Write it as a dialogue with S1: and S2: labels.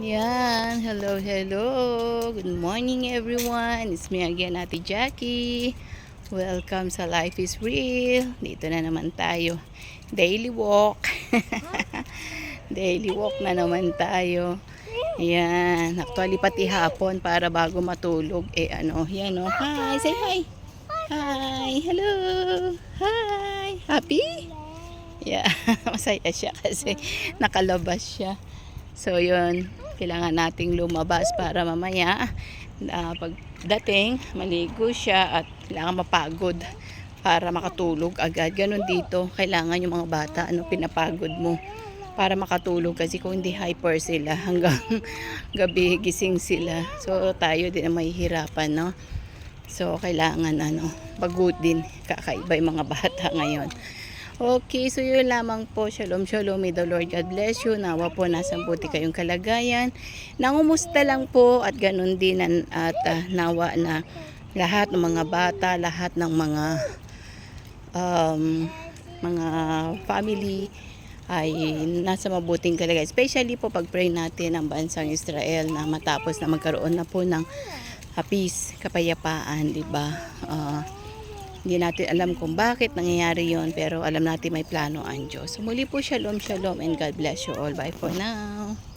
S1: Yan. Hello, hello. Good morning, everyone. It's me again, Ate Jackie. Welcome sa Life is Real. Dito na naman tayo. Daily walk. Daily walk na naman tayo. Yan. Actually, pati hapon para bago matulog. Eh, ano, yan o. Hi, say hi. Hi. Hello. Hi. Happy? Yeah. Masaya siya kasi nakalabas siya. So, yun. Kailangan nating lumabas para mamaya na pagdating, maligo siya at kailangan mapagod para makatulog agad. Ganon dito. Kailangan yung mga bata, ano, pinapagod mo para makatulog kasi kung hindi hyper sila hanggang gabi gising sila. So, tayo din ang mahihirapan, no? So, kailangan, ano, pagodin. Kakaiba yung mga bata ngayon. Okay, so yun lamang po. Shalom, shalom. May the Lord God bless you. Nawa po nasa buti kayong kalagayan. Nangumusta lang po at ganun din at ah, nawa na lahat ng mga bata, lahat ng mga um, mga family ay nasa mabuting kalagayan. Especially po pag-pray natin ang bansang Israel na matapos na magkaroon na po ng peace, kapayapaan, di ba? Ah, hindi natin alam kung bakit nangyayari yon pero alam natin may plano ang Diyos. So, muli po shalom, shalom, and God bless you all. Bye for now.